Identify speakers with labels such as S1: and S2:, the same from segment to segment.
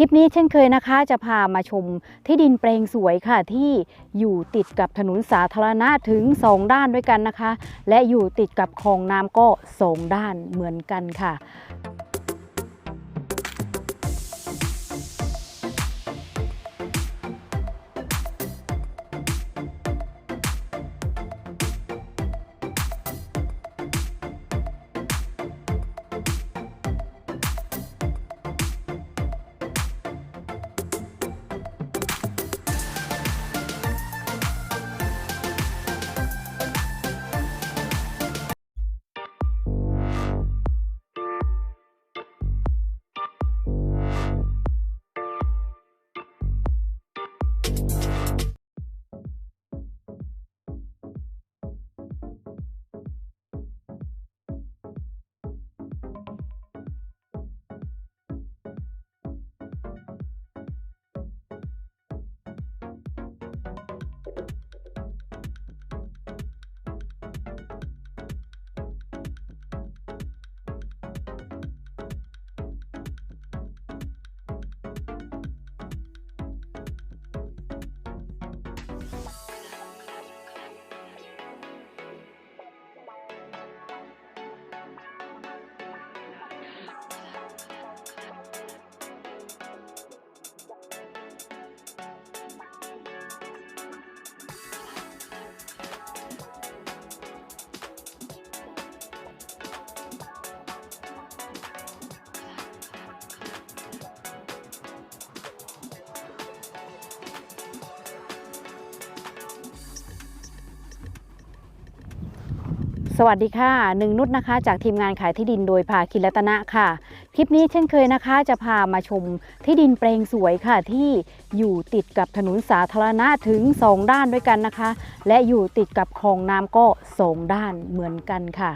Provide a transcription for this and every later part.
S1: คลิปนี้เช่นเคยนะคะจะพามาชมที่ดินแปลงสวยค่ะที่อยู่ติดกับถนนสาธารณะถึง 2 ด้านด้วยกันนะคะ และอยู่ติดกับคลองน้ำก็ 2 ด้านเหมือนกันค่ะ สวัสดีค่ะหนึ่งนุชนะคะ จากทีมงานขายที่ดินโดยภาคินรัตนะค่ะ คลิปนี้เช่นเคยนะคะ จะพามาชมที่ดินแปลงสวยค่ะ ที่อยู่ติดกับถนนสาธารณะถึง 2 ด้านด้วยกันนะคะ และอยู่ติดกับคลองน้ำก็ 2 ด้านเหมือนกันค่ะ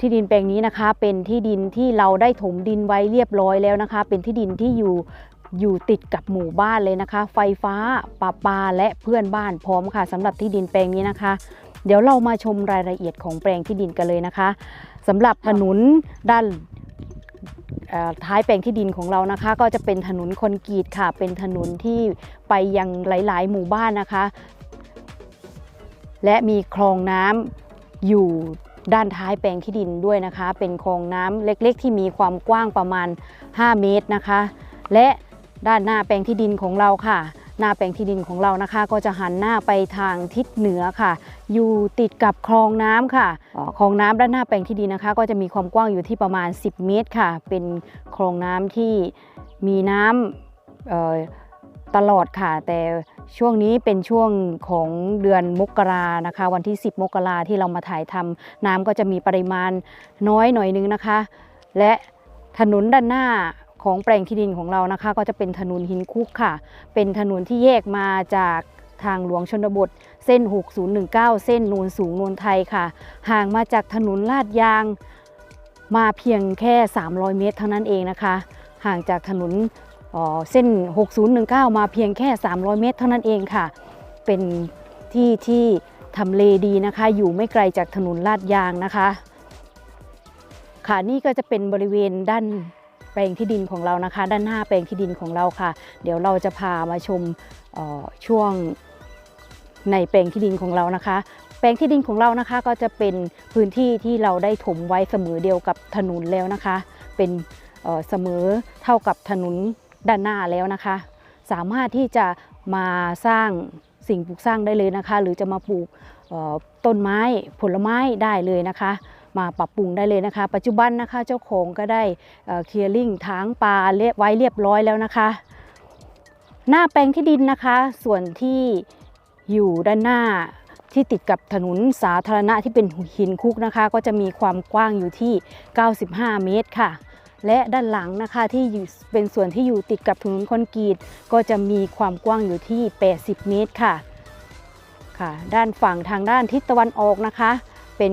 S1: ที่ดินแปลงนี้นะคะ เป็นที่ดินที่เราได้ถมดินไว้เรียบร้อยแล้วนะคะ เป็นที่ดินที่อยู่อยู่ติดกับหมู่บ้านเลยนะคะ ไฟฟ้าปาปาและเพื่อนบ้านพร้อมค่ะสำหรับที่ดินแปลงนี้นะคะ เดี๋ยวเรามาชมรายละเอียดของแปลงที่ดินกันเลยนะคะสำหรับถนนด้านท้ายแปลงที่ดินของเรานะคะ ก็จะเป็นถนนคอนกรีตค่ะ เป็นถนนที่ไปยังหลาย ๆ หมู่บ้านนะคะ และมีคลองน้ำอยู่ด้านท้ายแปลงที่ดินด้วยนะคะ เป็นคลองน้ำเล็ก ๆ ที่มีความกว้างประมาณ 5 เมตรนะคะ และด้านหน้าแปลงที่ดินของเราค่ะ หน้าแปลงที่ดินของเรานะคะ ก็จะหันหน้าไปทางทิศเหนือค่ะ อยู่ติดกับคลองน้ำค่ะอ๋อคลองน้ำด้านหน้าแปลงที่ดินนะคะ ก็จะมีความกว้างอยู่ที่ประมาณ 10 เมตรค่ะ เป็นคลองน้ำที่มีน้ำเอ่อตลอดค่ะ แต่ช่วงนี้เป็นช่วงของเดือนมกรานะคะ วันที่ 10 มกราที่เรามาถ่ายทำน้ำก็จะมีปริมาณน้อยหน่อยนึงนะคะ และถนนด้านหน้า ของแปลงที่ดินของเรานะคะ ก็จะเป็นถนนหินคุกค่ะ เป็นถนนที่แยกมาจากทางหลวงชนบท เส้น 6019 เส้นนูนสูงนูนไทยค่ะ ห่างมาจากถนนลาดยาง มาเพียงแค่ 300 เมตรเท่านั้นเองนะคะ ห่างจากถนนเอ่อเส้น 6019 มาเพียงแค่ 300 เมตร เท่านั้นเองค่ะ เป็นที่ที่ทำเลดีนะคะ อยู่ไม่ไกลจากถนนลาดยางนะคะ ค่ะนี่ก็จะเป็นบริเวณด้าน แปลงที่ดินของเรานะคะ ด้านหน้าแปลงที่ดินของเราค่ะ เดี๋ยวเราจะพามาชมช่วงในแปลงที่ดินของเรานะคะ แปลงที่ดินของเรานะคะก็จะเป็นพื้นที่ที่เราได้ถมไว้เสมอเดียวกับถนนแล้วนะคะ เป็นเสมอเท่ากับถนนด้านหน้าแล้วนะคะ สามารถที่จะมาสร้างสิ่งปลูกสร้างได้เลยนะคะ หรือจะมาปลูกต้นไม้ผลไม้ได้เลยนะคะ มาปรับปรุงได้เลยนะคะ ปัจจุบันนะคะเจ้าของก็ได้เคลียร์ลิงทางปลาเรียบไว้เรียบร้อยแล้วนะคะ หน้าแปลงที่ดินนะคะ ส่วนที่อยู่ด้านหน้าที่ติดกับถนนสาธารณะที่เป็นหินคุกนะคะ ก็จะมีความกว้างอยู่ที่ 95 เมตรค่ะและด้านหลังนะคะที่อยู่เป็นส่วนที่อยู่ติดกับถนนคอนกรีตก็จะมีความกว้างอยู่ที่ 80 เมตรค่ะค่ะ ด้านฝั่งทางด้านทิศตะวันออกนะคะ เป็น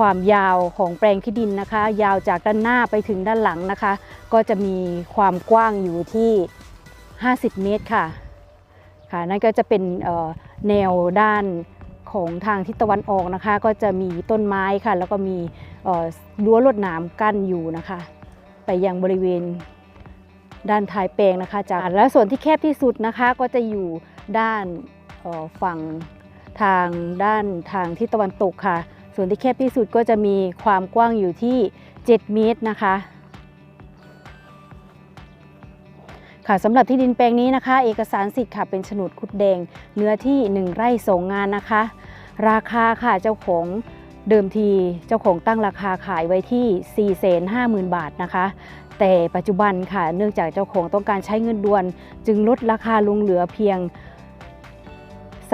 S1: ความยาวของแปลงที่ดินนะคะ ยาวจากด้านหน้าไปถึงด้านหลังนะคะ ก็จะมีความกว้างอยู่ที่ 50 เมตรค่ะค่ะนั่นก็จะเป็นแนวด้านของทางทิศตะวันออกนะคะ ก็จะมีต้นไม้ค่ะ แล้วก็มีรั้วลวดหนามกั้นอยู่นะคะ ไปยังบริเวณด้านท้ายแปลงนะคะจากและส่วนที่แคบที่สุดนะคะ ก็จะอยู่ด้านฝั่งทางด้านทางที่ตะวันตกค่ะ ส่วนที่แคบที่สุดก็จะมีความกว้างอยู่ที่ 7 เมตรนะคะ ค่ะสำหรับที่ดินแปลงนี้นะคะ เอกสารสิทธิ์ค่ะเป็นโฉนดคุดแดง เนื้อที่ 1 ไร่สองงานนะคะ ราคาค่ะเจ้าของเดิมทีเจ้าของตั้งราคาขายไว้ที่ 450,000 บาทนะคะ แต่ปัจจุบันค่ะเนื่องจากเจ้าของต้องการใช้เงินด่วน จึงลดราคาลงเหลือเพียง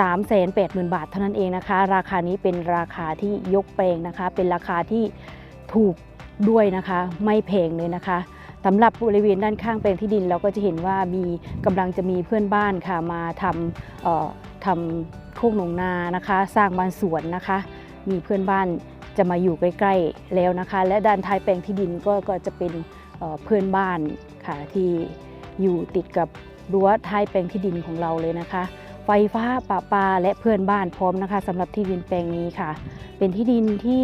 S1: 380,000 บาทเท่านั้นเองนะคะ ราคานี้เป็นราคาที่ยกแปลงนะคะ เป็นราคาที่ถูกด้วยนะคะ ไม่แพงเลยนะคะสำหรับบริเวณด้านข้างแปลงที่ดินเราก็จะเห็นว่ามีกำลังจะมีเพื่อนบ้านค่ะมาทำเอ่อทำโคกหนองนานะคะ สร้างบ้านสวนนะคะ มีเพื่อนบ้านจะมาอยู่ใกล้ๆแล้วนะคะ และด้านท้ายแปลงที่ดินก็ก็จะเป็นเเพื่อนบ้านค่ะที่อยู่ติดกับรั้วท้ายแปลงที่ดินของเราเลยนะคะ ไฟฟ้าประปาและเพื่อนบ้านพร้อมนะคะสำหรับที่ดินแปลงนี้ค่ะ เป็นที่ดินที่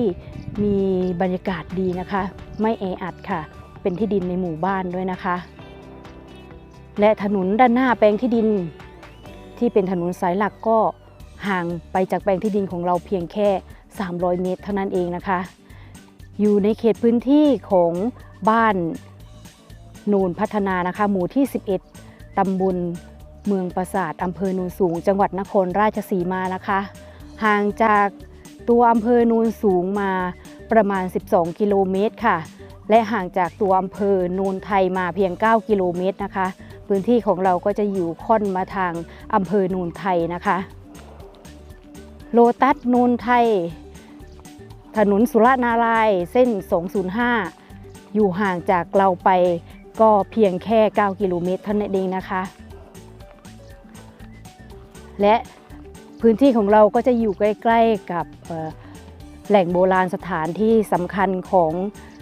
S1: มีบรรยากาศดีนะคะ ไม่แออัดค่ะ เป็นที่ดินในหมู่บ้านด้วยนะคะ และถนนด้านหน้าแปลงที่ดิน ที่เป็นถนนสายหลักก็ห่างไปจากแปลงที่ดินของเราเพียงแค่ 300 เมตรเท่านั้นเองนะคะ อยู่ในเขตพื้นที่ของบ้านโนูนพัฒนานะคะ หมู่ที่ 11 ตำบล เมืองปราสาทอำเภอโนูนสูง จังหวัดนครราชสีมานะคะ ห่างจากตัวอำเภอโนูนสูงมาประมาณ 12 กิโลเมตรค่ะ และห่างจากตัวอำเภอโนูนไทยมาเพียง 9 กิโลเมตรนะคะ พื้นที่ของเราก็จะอยู่ค่อนมาทางอำเภอโนูนไทยนะคะ โลตัสนูนไทย ถนนสุรนารายเส้น 205 อยู่ห่างจากเราไปก็เพียงแค่ 9 กิโลเมตรเท่านั้นเองนะคะ และพื้นที่ของเราก็จะอยู่ใกล้ ๆ กับแหล่งโบราณสถานที่สำคัญของ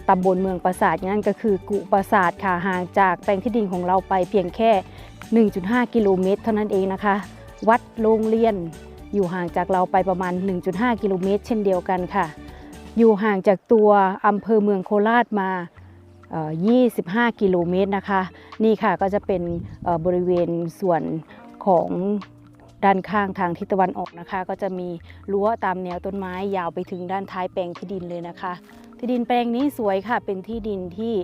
S1: ตำบลเมืองปราสาทนั่นก็คือกุปราสาทค่ะห่างจากแปลงที่ดินของเราไปเพียงแค่ 1.5 กิโลเมตร เท่านั้นเองนะคะ วัดโรงเรียนอยู่ห่างจากเราไปประมาณ 1.5 กิโลเมตร เช่นเดียวกันค่ะ อยู่ห่างจากตัวอำเภอเมืองโคราชมาเอ่อ25 กิโลเมตรนะคะ นี่ค่ะก็จะเป็นบริเวณส่วนของ ด้านข้างทางทิศตะวันออกนะคะ ก็จะมีรั้วตามแนวต้นไม้ยาวไปถึงด้านท้ายแปลงที่ดินเลยนะคะ ที่ดินแปลงนี้สวยค่ะ เป็นที่ดินที่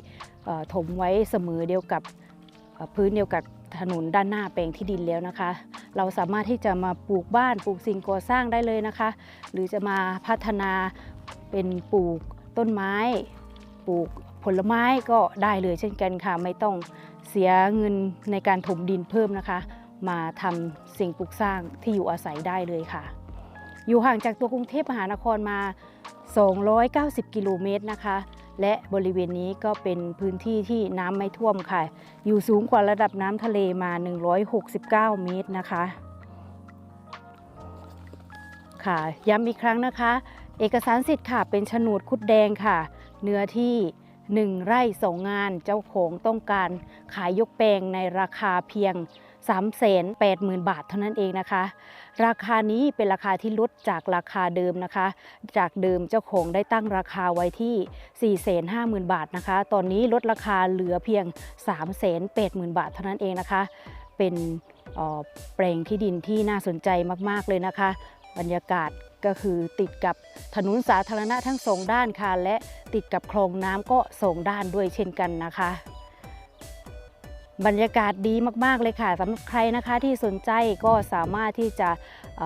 S1: ถมไว้เสมอเดียวกับพื้นเดียวกับถนนด้านหน้าแปลงที่ดินแล้วนะคะ เราสามารถที่จะมาปลูกบ้านปลูกสิ่งก่อสร้างได้เลยนะคะ หรือจะมาพัฒนาเป็นปลูกต้นไม้ ปลูกผลไม้ก็ได้เลยเช่นกันค่ะ ไม่ต้องเสียเงินในการถมดินเพิ่มนะคะ มาทำสิ่งปลูกสร้างที่อยู่อาศัยได้เลยค่ะ อยู่ห่างจากตัวกรุงเทพมหานครมา 290 กิโลเมตรนะคะ และบริเวณนี้ก็เป็นพื้นที่ที่น้ำไม่ท่วมค่ะ อยู่สูงกว่าระดับน้ำทะเลมา 169 เมตรนะคะ ค่ะย้ำอีกครั้งนะคะ เอกสารสิทธิ์ค่ะ เป็นโฉนดคุดแดงค่ะ เนื้อที่1ไร่สองงานเจ้าของต้องการขายยกแปลงในราคาเพียง 380,000 บาทเท่านั้นเองนะคะ ราคานี้เป็นราคาที่ลดจากราคาเดิมนะคะ จากเดิมเจ้าของได้ตั้งราคาไว้ที่ 450,000 บาทนะคะ ตอนนี้ลดราคาเหลือเพียง 380,000 บาทเท่านั้นเองนะคะ เป็นแปลงที่ดินที่น่าสนใจมาก ๆ เลยนะคะ บรรยากาศก็คือติดกับถนนสาธารณะทั้งสองด้านค่ะ และติดกับคลองน้ำก็สองด้านด้วยเช่นกันนะคะ บรรยากาศดีมากๆเลยค่ะสำหรับใครนะคะที่สนใจก็สามารถที่จะเ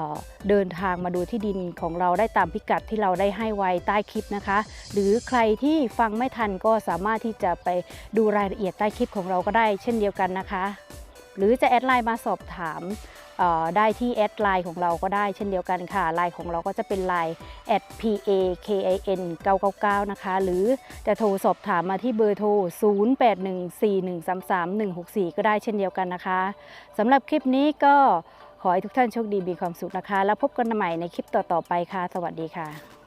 S1: เดินทางมาดูที่ดินของเราได้ตามพิกัดที่เราได้ให้ไว้ใต้คลิปนะคะ หรือใครที่ฟังไม่ทันก็สามารถที่จะไปดูรายละเอียดใต้คลิปของเราก็ได้ เช่นเดียวกันนะคะ หรือจะแอดไลน์มาสอบถาม ได้ที่แอดไลน์ของเราก็ได้เช่นเดียวกันค่ะไลน์ของเราก็จะเป็นไลน์ at p a k i n 999นะคะ หรือจะโทรสอบถามมาที่เบอร์โทร 0814133164 ก็ได้เช่นเดียวกันนะคะสำหรับคลิปนี้ก็ขอให้ทุกท่านโชคดีมีความสุขนะคะ แล้วพบกันใหม่ในคลิปต่อๆไปค่ะ สวัสดีค่ะ